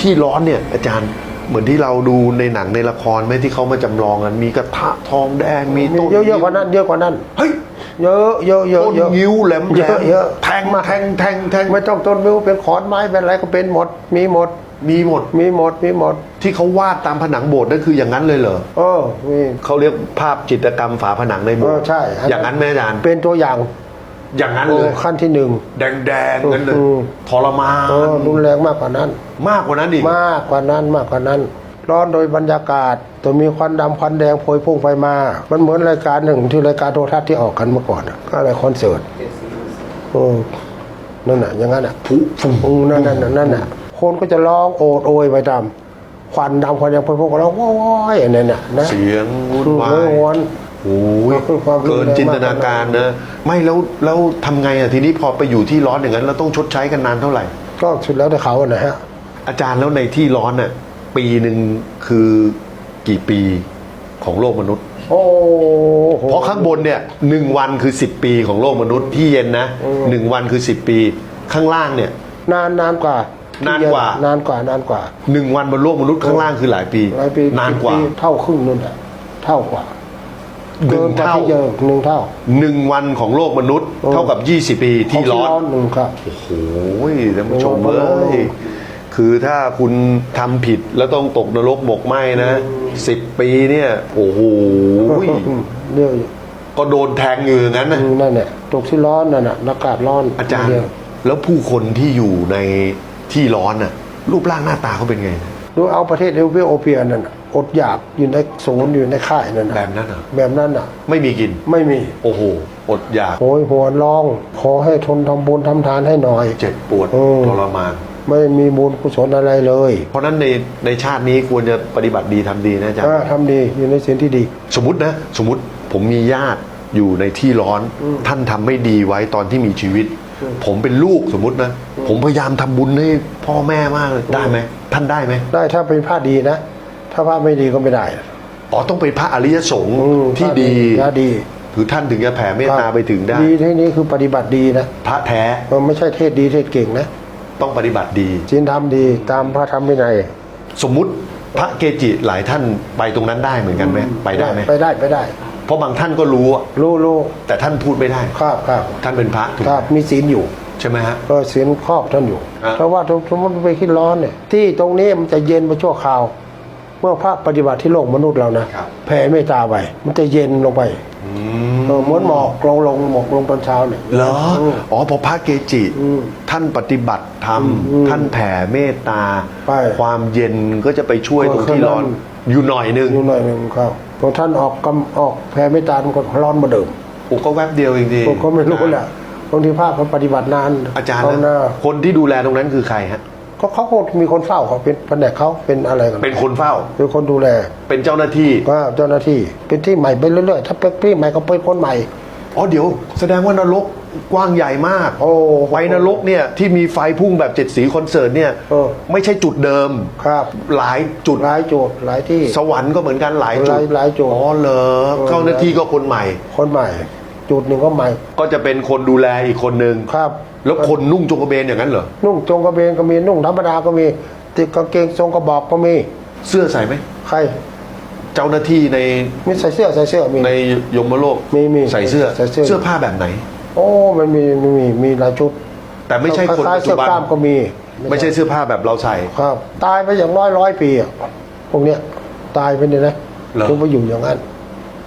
ที่ร้อนเนี่ยอาจารย์เหมือนที่เราดูในหนังในละครไหมที่เขามาจำลองกันมีกระทะทองแดงมีมีต้นเยอะๆกว่านั้นเยอะกว่านั้นเฮ้ยเยอะเยอะเยอะต้นเยอะงิ้วแหลมเยอะเยอะแทงมาแทงแทงแทงไม่ต้องต้นมิ้วเป็นขอนไม้เป็นอะไรก็เป็นหมด มีหมด มีหมดมีหมดมีหมด ที่เขาวาดตามผนังโบสถ์นั่นคืออย่างนั้นเลยเหรอเออมีเขาเรียกภาพจิตรกรรมฝาผนังในโบสเอถ์อใช่อันนั้นอย่างนั้นไหมอาจารย์เป็นตัวอย่าง อย่างนั้นโอ้เลยขั้นที่หนึ่งแดงแดงๆงั้นเลยอืมทรมาเออนรุนแรงมากกว่านั้น มากกว่านั้นอีกมากกว่านั้นมากกว่านั้น ร้อนโดยบรรยากาศตัวมีควันดำควันแดงโพยพุ่งไฟมา มันเหมือนรายการหนึ่งที่รายการโทรทัศน์ที่ออกกันเมื่อก่อนอะก็อะไรคอนเสิร์ตโอ้นั่นน่ะอย่างนั้นอะผุฝุ่มอืมนั่นนั่นน่ะนั่นน่ะคนก็จะร้องโอดโอยไปตามควันดำควันแดงโพยพุ่งก็ร้องว้อยอันนั้นน่ะนะเสียงวุ่นวาเออยวน โอ้ยคือความรุนแรงเกินจินตนาการนะ ไม่แล้วแล้วทำไงอะทีนี้พอไปอยู่ที่ร้อนอย่างนั้นเราต้องชดใช้กันนานเท่าไหร่ ก็สุดแล้วแต่เขาอะนะฮะ อาจารย์แล้วในที่ร้อนน่ะปีหนึ่งคือกี่ปีของโลกมนุษย์ โอ้โห เพราะข้างบนเนี่ยหนึ่งวันคือ 10 ปีของโลกมนุษย์ที่เย็นนะหนึ่งวันคือ 10 ปี ข้างล่างเนี่ย นานนานกว่านานกว่า นานกว่านานกว่าหนึ่งวันบนโลกมนุษย์ข้างล่างคือหลายปี หลายปีนานกว่าปีเท่าครึ่งนู่นแหละเท่ากว่า หนึ่เกิงนกว่าเท่าที่เยอะหนึ่งเท่าหนึ่งวันของโลกมนุษย์โอ้เท่ากับ 20 ปีที่ร้อน หนึ่งครับ โอ้โหท่านผู้ชมโอ้เอ้โหยคือถ้าคุณทำผิดแล้วต้องตกนรกหมกไหมนะสิบปีเนี่ย โอ้โหเรื่องก็โดนแทงอยู่อย่างนั้นนะ นั่นแหละตกที่ร้อนนั่นน่ะอากาศร้อนอาจารย์ เดียวแล้วผู้คนที่อยู่ในที่ร้อนน่ะรูปร่างหน้าตาเขาเป็นไง ดูเอาประเทศเอธิโอเปียนั่นน่ะ อดอยากอยู่ในศูนย์อยู่ในค่ายนั่นน่ะแบบนั้นเหรอแบบนั้นน่ะ ไม่มีกิน ไม่มีโอ้โห อดอยากโหยหัวร้อง ขอให้ทนทำบุญทำทานให้หน่อย เจ็บปวดโอ้ทรมาน ไม่มีบุญกุศลอะไรเลยเพราะฉะนั้นในในชาตินี้ควรจะปฏิบัติดีทำดีนะอาจารย์ อ่าทำดีอยู่ในสิ่งที่ดี สมมตินะ สมมติผมมีญาติอยู่ในที่ร้อน ท่านทำไม่ดีไว้ตอนที่มีชีวิต ผมเป็นลูกสมมตินะ ผมพยายามทำบุญให้พ่อแม่มากเลยได้ไหมท่านได้ไหมได้ถ้าเป็นพระดีนะ ถ้าพระไม่ดีก็ไม่ได้อ๋อต้องเป็นพระอริยสงฆ์อืมที่ดีพระดีคือท่านถึงจะแผ่เมตตาไปถึงได้ ดีที่นี้คือปฏิบัติดีนะพระแท้มันไม่ใช่เทศดีเทศเก่งนะต้องปฏิบัติดี ศีลธรรมดีตามพระธรรมวินัยสมมุติพระเกจิหลายท่านไปตรงนั้นได้เหมือนกันไหมไปได้ไหมไปได้ไปได้ เพราะบางท่านก็รู้อะรู้รู้แต่ท่านพูดไม่ได้ ครับครับท่านเป็นพระถูกคไหมรับมีศีลอยู่ ใช่ไหมฮะ ก็ศีลครอบท่านอยู่ครับเพราะว่าสมมติไปขี้ร้อนเนี่ย ที่ตรงนี้มันจะเย็นไปชั่วคราวเมื่อพระปฏิบัติที่โลกมนุษย์เรานะครับแผ่เมตตาไปมันจะเย็นลงไปอืเออเหมือนหมอกลงลงหมอกลงตอนเช้าเนี่ย เหรออืมอ๋อพอพระเกจิ อืมท่านปฏิบัติธรรม อืมท่านแผ่เมตตาไปความเย็นก็จะไปช่วยเออตรงที่ร้อนคืออยู่หน่อยนึง อยู่หน่อยหนึ่งครับพอท่านออกกำออกแผ่เมตตามันก็ร้อนมาเดิมโอ้ก็แวบเดียวเองดีผมก็ไม่รู้แหละบางทีภาคเขาปฏิบัตินานอาจารย์เหน้านะคนที่ดูแลตรงนั้นคือใครฮะ ก็เขาก็มีคนเฝ้าเขาเป็นแผนกเขาเป็นอะไรกันเป็นคนเฝ้า เป็นคนดูแล เป็นเจ้าหน้าที่ก็เจ้าหน้าที่เป็นที่ใหม่ไปเรื่อยๆถ้าเป็นที่ใหม่ก็เป็นคนใหม่อ๋อเดี๋ยว แสดงว่านรกกว้างใหญ่มาก โอ้ไฟนรกเนี่ยที่มีไฟพุ่งแบบเจ็ดสีคอนเสิร์ตเนี่ยเออไม่ใช่จุดเดิมครับ หลายจุดหลายโจทย์หลายที่ สวรรค์ก็เหมือนกันหลายจุดหลายหลายจุดอ๋อเหรอเจ้าหน้าที่ก็คนใหม่ คนใหม่ จุดหนึ่งก็ใหม่ก็จะเป็นคนดูแลอีกคนนึงครับ แล้วคนนุ่งจงกระเบนอย่างนั้นเหรอ นุ่งจงกระเบนก็มีนุ่งธรรมดาก็มีติดกางเกงทรงกระบอกก็มี เสื้อใส่ไหม ใครเจ้าหน้าที่ในมีใส่เสื้อใส่เสื้อมี ในยมโลกมีมีใส่เสื้อใส่เสื้อ เสื้อผ้าแบบไหน โอ้มันมีมีมีมีหลายชุดแต่ไม่ใช่คนคล้ายปัจๆเสื้จุอบันกล้ามก็มีไม่ใช่เสื้อผ้าแบบเราใส่ ครับ ตายไปอย่างน้อยร้อยปีอะพวกเนี้ยตายไปเนี่ยนะเหรอ ถึงไปอยู่อย่างนั้น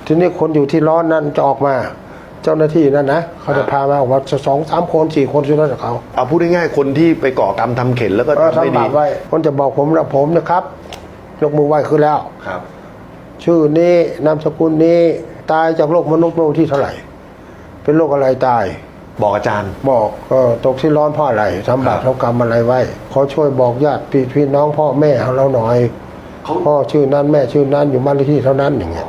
ทีนี้คนอยู่ที่ร้อนนั้นจะออกมาเจ้าหน้าที่นั่นนะเขาจะพามาออกมาสองสามคนสี่คนช่วยนั่นกับเขาเอาพูดง่ายๆคนที่ไปก่อกรรมทำเข็นแล้วก็เออทำไม่ทำดีบาปไว้คนจะบอกผมนะผมนะครับ ยกมือไหว้ขึ้นแล้ว ครับ ชื่อนี้นามสกุลนี้ตายจากโลกมนุษย์เมื่อวันที่เท่าไหร่ เป็นโรคอะไรตาย บอกอาจารย์ บอกเออตกที่ร้อนเพราะอะไรทำบาปครับ ทำกรรมอะไรไว้ขอช่วยบอกญาติพี่พี่น้องพ่อแม่ของเราหน่อยเขาพ่อชื่อนั้นแม่ชื่อนั้นอยู่บ้านเลขที่เท่านั้นอย่างเงี้ย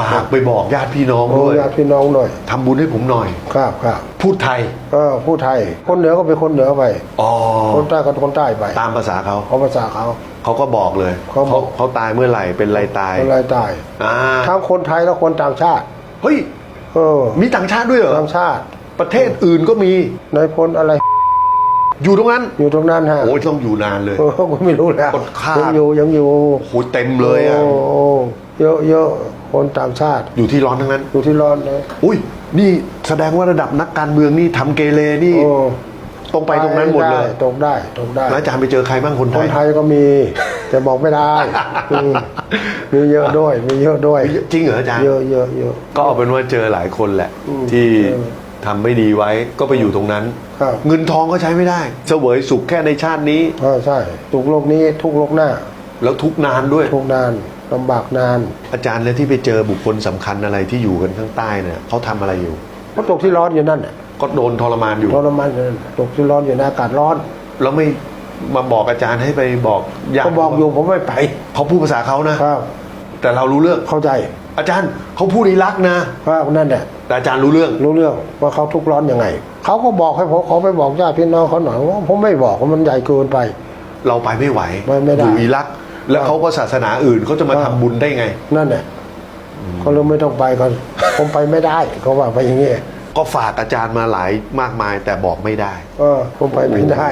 ฝากไปบอกญาติพี่น้องโอ้ด้วยญาติพี่น้องหน่อยทำบุญให้ผมหน่อย ครับครับพูดไทยเออผู้ไทย คนเหนือก็เป็นคนเหนือไป อ๋อ คนใต้ก็คนใต้ไปตามภาษาเขาเขาภาษาเขา เขาก็บอกเลยเขาบอก เขาตายเมื่อไหร่เป็นไรตายคนไรใต้อ่าทั้งคนไทยและคนต่างชาติ เฮ้ย เออมีต่างชาติด้วยเหรอ ต่างชาติประเทศอื่นก็มี นายพลอะไรอยู่ตรงนั้น อยู่ตรงนั้นฮะโอ้ยต้องอยู่นานเลย เออก็ไม่รู้แล้วคนฆ่ายัยังอยู่ยังอยู่ โอ้โหเต็มเลยอะโโอ้ เยอะเยอะคนต่างชาติอยู่ที่ร้อนทั้งนั้น อยู่ที่ร้อนเลยอุ้ยนี่แสดงว่าระดับนักการเมืองนี่ทำเกเรนี่โอ้ตรงไปตรงนั้นหมดเลยตรงได้ตรงได้แล้วอาจารย์ไปเจอใครบ้างคนไทคนยไทยก็มี แต่บอกไม่ได้อืมมีเยอะด้วย มีเยอะด้วย จริงเหรออาจารย์ เยอะเยอะเยอะ ก็เอาเป็นว่าเจอหลายคนแหละ อืมที่เออทำไม่ดีไว้ก็ไปอยู่ตรงนั้น ครับ เงินทองก็ใช้ไม่ได้ เสวยสุขแค่ในชาตินี้ อ่าใช่ทุกโลกนี้ทุกโลกหน้าแล้วทุกนานด้วย ทุกนาน ลำบากนาน อาจารย์แล้วที่ไปเจอบุคคลสำคัญอะไรที่อยู่กันข้างใต้เนี่ยเขาทำอะไรอยู่ ก็ตกที่ร้อนอยู่นั่นน่ะก็โดนทรมานอยู่ ทรมานอยู่นั่นตกที่ร้อนอยู่ในอากาศร้อน แล้วไม่มาบอกอาจารย์ให้ไปบอกญาติก็บอกอยู่ผมไม่ไป เขาพูดภาษาเขานะครับ แต่เรารู้เรื่อง เข้าใจอาจารย์เขาพูดอีรักนะว่านั่นแหละแต่อาจารย์รู้เรื่อง รู้เรื่องว่าเขาทุกข์ร้อนยังไง เขาก็บอกให้ผมเขาไปบอกญาติพี่น้องเขาหน่อยว่าผมไม่บอกว่ามันใหญ่เกินไป เราไปไม่ไหวไปไม่ได้ อยู่อิรัก แล้วเขาก็ศาสนาอื่นเขาจะมาครัทำบบุญได้ไง นั่นแหละเขาเลยไม่ต้องไปกันผมไปไม่ได้เขาว่าไปอย่างนี้ก็ฝากอาจารย์มาหลายมากมายแต่บอกไม่ได้ เออผมไปไม่ได้